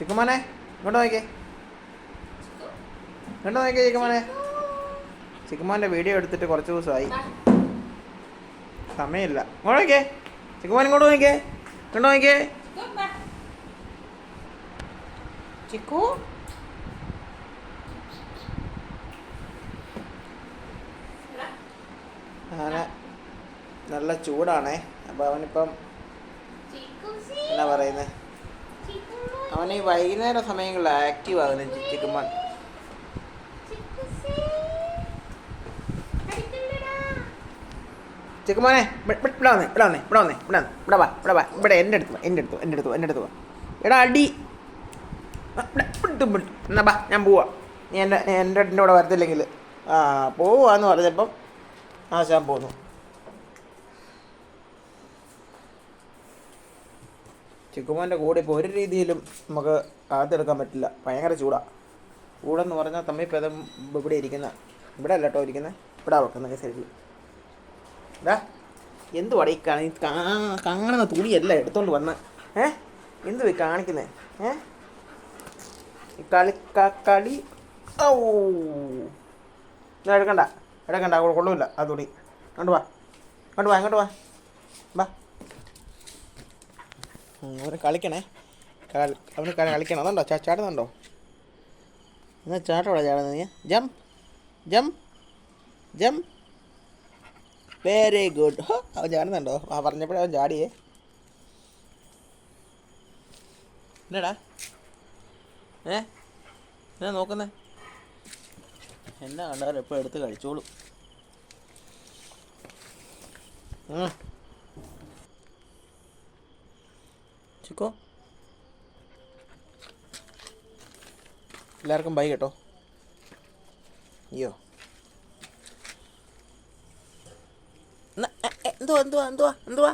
ചിക്കുമോനെ ഇങ്ങോട്ട് നോക്കിയേ ഇങ്ങോട്ട് നോക്കിയേ ചിക്കുമോനെ ചിക്കുമോന്റെ വീഡിയോ എടുത്തിട്ട് കുറച്ച് ദിവസമായി. സമയമില്ല. ഇങ്ങോട്ട് നോക്കിയേ ചിക്കുമോൻ ഇങ്ങോട്ട് നോക്കിയേ ഇങ്ങോട്ട് നോക്കിയേ ചിക്കു? അങ്ങനെ നല്ല ചൂടാണേ. അപ്പോൾ അവനിപ്പം അവൻ ഈ വൈകുന്നേര സമയങ്ങളിൽ ആക്റ്റീവ് ആകുന്നു ചിക്കുമാൻ ചിക്കുമാനെ ഇവിടെ ഇവിടെ വന്നേ ഇവിടെ വന്നേ ഇവിടെ വന്നേ ഇവിടെ വന്നേ ഇവിടെ വാ ഇവിടെ വാ ഇവിടെ എന്റെ അടുത്ത് വാ എന്റെ അടുത്ത് എന്റെ അടുത്ത് എന്റെ അടുത്ത് എടാ അടി. ഇവിടെ എന്നാ ബാ ഞാൻ പോവാ. നീ എന്റെ എന്റെ അടുത്തിന്റെ കൂടെ വരത്തില്ലെങ്കിൽ. ആ പോവാന്ന് പറഞ്ഞപ്പം ആശാൻ പോന്നു. ചിക്കുമോന്റെ കൂടെ ഇപ്പോൾ ഒരു രീതിയിലും നമുക്ക് അകത്തെടുക്കാൻ പറ്റില്ല. ഭയങ്കര ചൂടാ. ചൂടെന്ന് പറഞ്ഞാൽ തമ്മിൽ ഭേദം ഇവിടെ ഇരിക്കുന്ന ഇവിടെ അല്ല കേട്ടോ ഇരിക്കുന്നത് ഇവിടെ വെക്കുന്ന സൈഡിൽ ഇതാ വട ഈ കാണി കാണുന്ന തുണിയല്ല എടുത്തോണ്ട് വന്ന്. ഏ? പോയി കാണിക്കുന്നത് ഏ? കളി കളി ഇതാ എടുക്കണ്ട. എടുക്കണ്ട കൊള്ളൂല ആ തുണി. അങ്ങോട്ട് വാ. അങ്ങോട്ട് വാ അങ്ങോട്ട് വാ. വാ. അവന് കളിക്കണേ. കളി അവന് കളിക്കണം. അതുണ്ടോ? ചാടുന്നുണ്ടോ? എന്നാ ചാട്ടോടെ ചാടുന്നത് നീ. ജം ജം ജം. വെരി ഗുഡ് അവൻ ചാടുന്നുണ്ടോ? ആ പറഞ്ഞപ്പോഴേ അവൻ ചാടിയേ. എന്നാടാ ഏ? എന്നാ നോക്കുന്നേ? എന്നാ കണ്ടാലും എപ്പോൾ എടുത്ത് കഴിച്ചോളൂ. ഉം. ചിക്കോ എല്ലാവർക്കും ബൈ കേട്ടോ. അയ്യോ. എന്തുവാ എന്തുവാ എന്തുവാ എന്തുവാ?